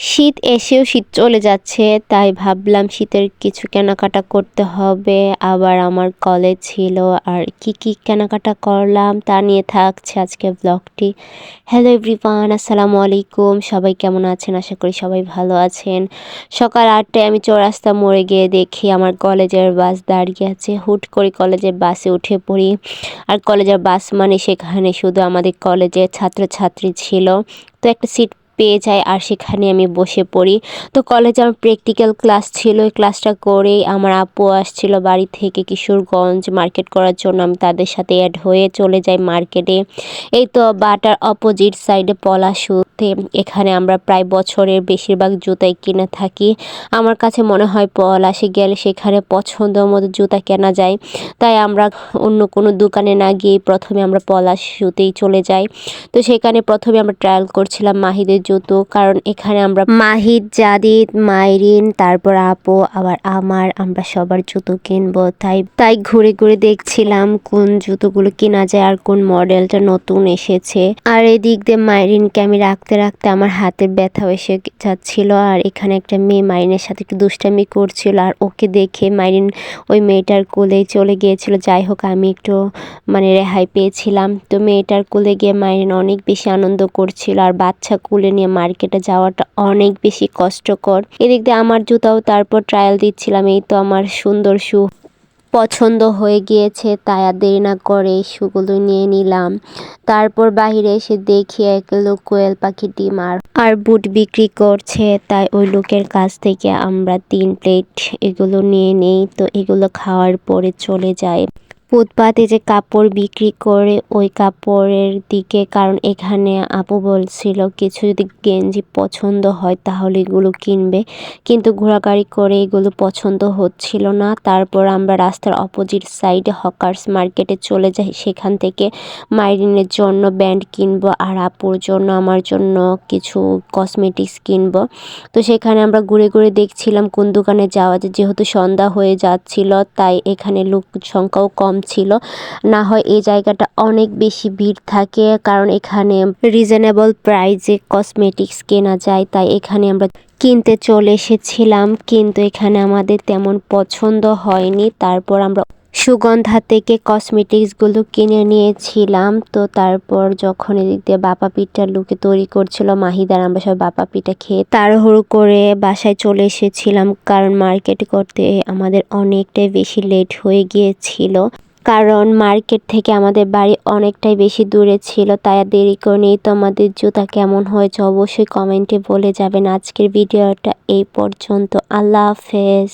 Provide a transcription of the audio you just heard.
শীত এসেও শীত চলে যাচ্ছে, তাই ভাবলাম শীতের কিছু কেনাকাটা করতে হবে। আবার আমার কলেজ ছিল আর কি কি কেনাকাটা করলাম তা নিয়ে থাকছে আজকে ব্লগটি হ্যালো এভরিওয়ান আসসালামু আলাইকুম। সবাই কেমন আছেন? আশা করি সবাই ভালো আছেন। সকাল আটটায় আমি চৌরাস্তা মোড়ে গিয়ে দেখি আমার কলেজের বাস দাঁড়িয়ে আছে। হুট করে কলেজের বাসে উঠে পড়ি। আর কলেজের বাস মানে সেখানে শুধু আমাদের কলেজের ছাত্রছাত্রী ছিল। তো একটা সিট পেয়ে যাই আর সেখানে আমি বসে পড়ি। তো কলেজে আমার প্র্যাকটিক্যাল ক্লাস ছিল, ওই ক্লাসটা করেই আমার আপু আসছিল বাড়ি থেকে কিশোরগঞ্জ মার্কেট করার জন্য। আমি তাদের সাথে অ্যাড হয়ে চলে যাই মার্কেটে এই তো বাটার অপোজিট সাইডে পলাশুতে। এখানে আমরা প্রায় বছরের বেশিরভাগ জুতাই কিনে থাকি। আমার কাছে মনে হয় পলাশে গেলে সেখানে পছন্দ মতো জুতা কেনা যায়। তাই আমরা অন্য কোনো দোকানে না গিয়ে প্রথমে আমরা পলাশ পলাশুতেই চলে যাই। তো সেখানে প্রথমে আমরা ট্রায়াল করছিলাম মাহিদের জুতো কারণ এখানে আমরা মাহিদ জাদিদ, মাইরিন, তারপর আপু, আবার আমার, আমরা সবার জুতো কিনবো। তাই তাই ঘুরে ঘুরে দেখছিলাম কোন জুতোগুলো কেনা যায় আর কোন মডেলটা নতুন এসেছে। আর এদিক দিয়ে মাইরিনকে আমি রাখতে রাখতে আমার হাতে ব্যথা এসে যাচ্ছিল, আর এখানে একটা মেয়ে মাইরিনের সাথে একটু দুষ্টামি করছিল, আর ওকে দেখে মাইরিন ওই মেয়েটার কোলে চলে গিয়েছিল। যাই হোক, আমি একটু মানে রেহাই পেয়েছিলাম। তো মেয়েটার কোলে গিয়ে মাইরিন অনেক বেশি আনন্দ করছিল, আর বাচ্চা কুলে নিয়ে মার্কেটে যাওয়াটা অনেক বেশি কষ্টকর। এদিক দিয়ে আমার জুতাও তারপর ট্রায়াল দিচ্ছিলাম, এই তো আমার সুন্দর শু পছন্দ হয়ে গিয়েছে, তাই আর দেরি না করে শুগুলো নিয়ে নিলাম। তারপর বাহিরে এসে দেখি এক লোক কোয়েল পাখি ডিম আর আর বুট বিক্রি করছে, তাই ওই লোকের কাছ থেকে আমরা তিন প্লেট এগুলো নিয়ে নেই, তো এগুলো খাওয়ার পরে চলে যায় ফুটপাতে যে কাপড় বিক্রি করে ওই কাপড়ের দিকে, কারণ এখানে আপু বলছিল কিছু যদি গেঞ্জি পছন্দ হয় তাহলে এগুলো কিনবে। কিন্তু ঘোরাগাড়ি করে এগুলো পছন্দ হচ্ছিল না। তারপর আমরা রাস্তার অপোজিট সাইডে হকার্স মার্কেটে চলে যাই। সেখান থেকে মাইরিনের জন্য ব্যান্ড কিনবো আর আপুর জন্য, আমার জন্য কিছু কসমেটিক্স কিনবো। তো সেখানে আমরা ঘুরে ঘুরে দেখছিলাম কোন দোকানে যাওয়া যায়। যেহেতু সন্ধ্যা হয়ে যাচ্ছিল, তাই এখানে লোক সংখ্যাও কম ছিল। না হয় এই জায়গাটা অনেক বেশি ভিড় থাকে, কারণ এখানে রিজনেবল প্রাইজে কসমেটিক্স কেনা যায়, তাই এখানে আমরা কিনতে চলে এসেছিলাম। কিন্তু এখানে আমাদের তেমন পছন্দ হয়নি। তারপর আমরা সুগন্ধা থেকে কসমেটিক্সগুলো কিনে নিয়েছিলাম। তো তারপর যখন এদিক দিয়ে বাপা পিঠা লুকে তৈরি করছিল, মাহিদার আমরা সব বাপা পিঠা খেয়ে তাড়াহুড়ো করে বাসায় চলে এসেছিলাম। কারণ মার্কেট করতে আমাদের অনেকটাই বেশি লেট হয়ে গিয়েছিল। কারণ মার্কেট থেকে আমাদের বাড়ি অনেকটাই বেশি দূরে ছিল, তাই আর দেরি করে নেই তো আমাদের জুতা কেমন হয়েছে অবশ্যই কমেন্টে বলে যাবেন। আজকের ভিডিওটা এই পর্যন্ত। আল্লাহ হাফেজ।